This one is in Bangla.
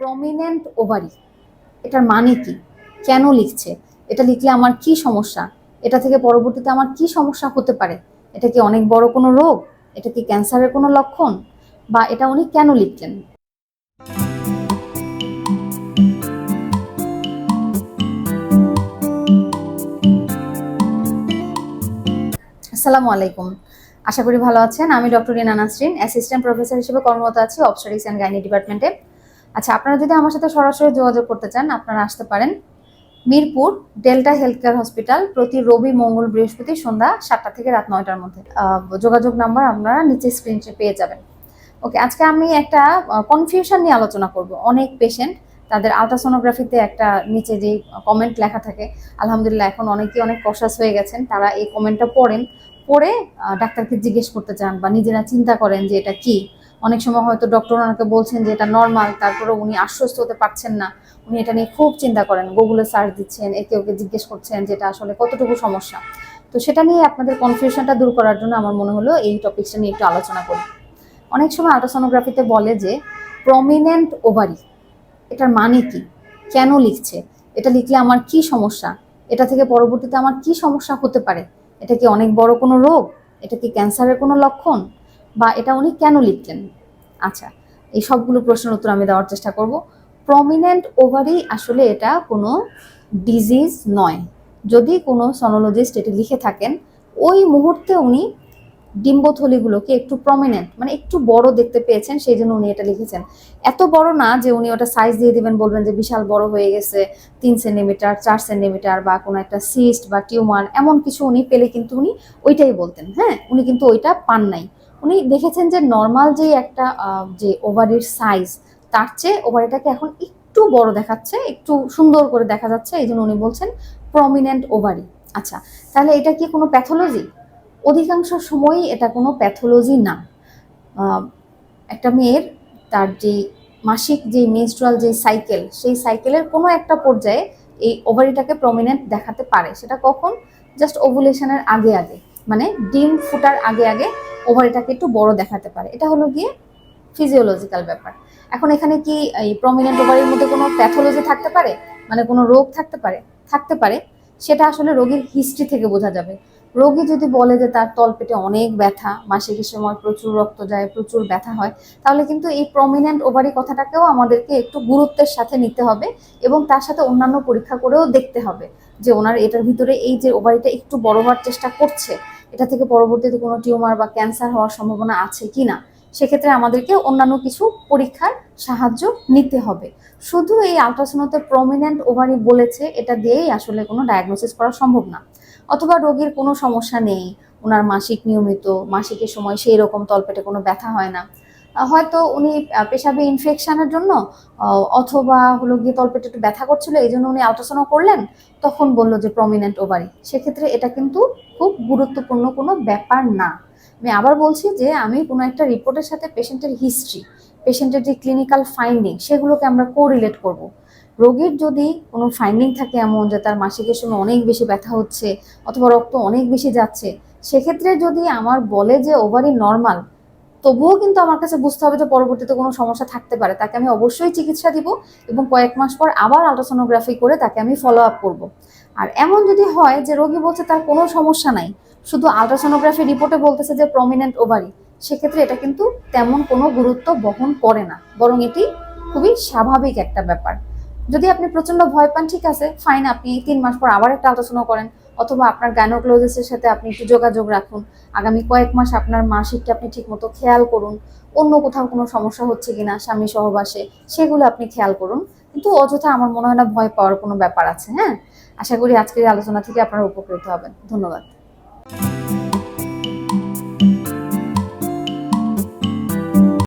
প্রমিনেন্ট ওভারি এটার মানে কি? কেন লিখছে? এটা লিখলে আমার কি সমস্যা? এটা থেকে পরবর্তীতে আমার কি সমস্যা হতে পারে? এটা কি অনেক বড় কোনো রোগ? এটা কি ক্যান্সারের কোনো লক্ষণ? বা এটা উনি কেন লিখলেন? আসসালামু আলাইকুম। আশা করি ভালো আছেন। আমি doctor Rina Nasrin assistant professor হিসেবে কর্মরত আছি অবস্টারিক্স অ্যান্ড গাইনি ডিপার্টমেন্টে আচ্ছা আপনারা যদি আমার সাথে সরাসরি যোগাযোগ করতে চান, আপনারা আসতে পারেন Mirpur delta health care hospital প্রতি রবি, মঙ্গল, বৃহস্পতি সন্ধ্যা সাতটা থেকে রাত নয়টার মধ্যে। যোগাযোগ নাম্বার আপনারা নিচে স্ক্রিনে পেয়ে যাবেন। ওকে আজকে আমি একটা কনফিউশন নিয়ে আলোচনা করব। অনেক পেশেন্ট তাদের আলট্রাসোনোগ্রাফিতে একটা নিচে যে কমেন্ট লেখা থাকে, আলহামদুলিল্লাহ এখন অনেকে অনেক কষাস হয়ে গেছেন, তারা এই কমেন্টটা পড়েন, পড়ে ডাক্তারকে জিজ্ঞেস করতে চান বা নিজেরা চিন্তা করেন যে এটা কি। অনেক সময় হয়তো ডক্টর ওনাকে বলছেন যে এটা নর্মাল তারপরে উনি আশ্বস্ত হতে পারছেন না। উনি এটা নিয়ে খুব চিন্তা করেন। গুগলে সার্চ দিচ্ছেন, একে ওকে জিজ্ঞেস করছেন যে এটা আসলে কতটুকু সমস্যা। তো সেটা নিয়ে আপনাদের কনফিউশনটা দূর করার জন্য আমার মনে হলো এই টপিকসটা নিয়ে একটু আলোচনা করি। অনেক সময় আলট্রাসোনোগ্রাফিতে বলে যে প্রমিনেন্ট ওভারি এটার মানে কি? কেন লিখছে? এটা লিখলে আমার কি সমস্যা? এটা থেকে পরবর্তীতে আমার কি সমস্যা হতে পারে? এটা কি অনেক বড় কোনো রোগ? এটা কি ক্যান্সারের কোনো লক্ষণ? বা এটা উনি কেন লিখলেন? আচ্ছা এই সবগুলো প্রশ্নের উত্তর আমি দেওয়ার চেষ্টা করব। প্রমিনেন্ট ওভারি আসলে এটা কোনো ডিজিজ নয়। যদি কোনো সনোলজিস্ট এটি লিখে থাকেন, ওই মুহূর্তে উনি ডিম্বথলিগুলোকে একটু প্রমিনেন্ট মানে একটু বড় দেখতে পেয়েছেন, সেই জন্য উনি এটা লিখেছেন। এত বড় না যে উনি ওটা সাইজ দিয়ে দিবেন, বলবেন যে বিশাল বড় হয়ে গেছে, তিন সেন্টিমিটার চার সেন্টিমিটার বা কোনো একটা সিস্ট বা টিউমার এমন কিছু উনি পেলে কিন্তু উনি ওইটাই বলতেন হ্যাঁ? উনি কিন্তু ওইটা পান নাই। উনি দেখেছেন যে নর্মাল যে একটা যে ওভারির সাইজ তার চেয়ে ওভারিটাকে এখন একটু বড় দেখাচ্ছে, একটু সুন্দর করে দেখা যাচ্ছে, এই জন্য উনি বলছেন প্রমিনেন্ট ওভারি আচ্ছা তাহলে এটা কি কোনো প্যাথোলজি অধিকাংশ সময়ই এটা কোনো প্যাথোলজি না। একটা মেয়ের তার যে মাসিক যে মেনস্ট্রুয়াল যে সাইকেল সেই সাইকেলের কোনো একটা পর্যায়ে এই ওভারিটাকে প্রমিনেন্ট দেখাতে পারে। সেটা কখন? জাস্ট ওভুলেশনের আগে আগে। মানে ডিম ফুটার আগে আগে ওভারিটাকে একটু বড় দেখাতে পারে। এটা হলো গিয়ে ফিজিওলজিক্যাল ব্যাপার। এখন এখানে কি এই প্রমিনেন্ট ওভারির মধ্যে কোনো প্যাথোলজি থাকতে পারে? মানে কোনো রোগ থাকতে পারে? থাকতে পারে। সেটা আসলে রোগীর হিস্ট্রি থেকে বোঝা যাবে। রোগী যদি বলে যে তার তলপেটে অনেক ব্যথা মাসিকের সময় প্রচুর রক্ত যায়, প্রচুর ব্যথা হয়, তাহলে কিন্তু এই প্রমিনেন্ট ওভারি কথাটাকেও আমাদেরকে একটু গুরুত্বের সাথে নিতে হবে এবং তার সাথে অন্যান্য পরীক্ষা করেও দেখতে হবে যে ওনার এটার ভিতরে এই যে ওভারিটা একটু বড় হওয়ার চেষ্টা করছে এটা থেকে পরবর্তীতে কোনো টিউমার বা ক্যান্সার হওয়ার সম্ভাবনা আছে কি না সেক্ষেত্রে আমাদেরকে অন্যান্য কিছু পরীক্ষার সাহায্য নিতে হবে। শুধু এই আলট্রাসাউন্ডতে প্রমিনেন্ট ওভারি বলেছে, এটা দিয়েই আসলে কোনো ডায়াগনোসিস করা সম্ভব না। অথবা রোগীর কোনো সমস্যা নেই, ওনার মাসিক নিয়মিত, মাসিকের সময় সেই রকম তলপেটে কোনো ব্যথা হয় না। হয়তো উনি পেশাবে ইনফেকশনের জন্য অথবা হলো গিয়ে তলপেটে একটু ব্যথা করছিল, এই জন্য উনি আলট্রাসাউন্ড করলেন, তখন বলল যে প্রমিনেন্ট ওভারি সেক্ষেত্রে এটা কিন্তু খুব গুরুত্বপূর্ণ কোনো ব্যাপার না। আমি আবার বলছি যে আমি কোনো একটা রিপোর্টের সাথে পেশেন্টের হিস্ট্রি পেশেন্টের যে ক্লিনিক্যাল ফাইন্ডিং সেগুলোকে আমরা কোরিলেট করব। রোগীর যদি কোনো ফাইন্ডিং থাকে এমন যে তার মাসিকের সময় অনেক বেশি ব্যথা হচ্ছে, অথবা রক্ত অনেক বেশি যাচ্ছে, সেক্ষেত্রে যদি আমার বলে যে ওভারি নর্মাল তবুও কিন্তু আমার কাছে বুঝতে হবে যে পরবর্তীতে কোনো সমস্যা থাকতে পারে। তাকে আমি অবশ্যই চিকিৎসা দিব এবং কয়েক মাস পর আবার আলট্রাসোনোগ্রাফি করে তাকে আমি ফলো আপ করব। আর এমন যদি হয় যে রোগী বলছে তার কোনো সমস্যা নাই, শুধু আলট্রাসোনোগ্রাফি রিপোর্টে বলতেছে যে প্রমিনেন্ট ওভারি সেক্ষেত্রে এটা কিন্তু তেমন কোনো গুরুত্ব বহন করে না। বরং এটি খুবই স্বাভাবিক একটা ব্যাপার। যদি আপনি প্রচণ্ড ভয় পান, ঠিক আছে ফাইন আপনি তিন মাস পর আবার একটা আলোচনা করেন অথবা আপনার গাইনোক্লোজিস্টের সাথে আপনি একটু যোগাযোগ রাখুন। আগামী কয়েক মাস আপনার মাসিকটা আপনি ঠিকমতো খেয়াল করুন। অন্য কোথাও কোনো সমস্যা হচ্ছে কিনা, স্বামী সহবাসে, সেগুলো আপনি খেয়াল করুন। কিন্তু অযথা আমার মনে হয় না ভয় পাওয়ার কোনো ব্যাপার আছে হ্যাঁ? আশা করি আজকের আলোচনা থেকে আপনারা উপকৃত হবেন। ধন্যবাদ।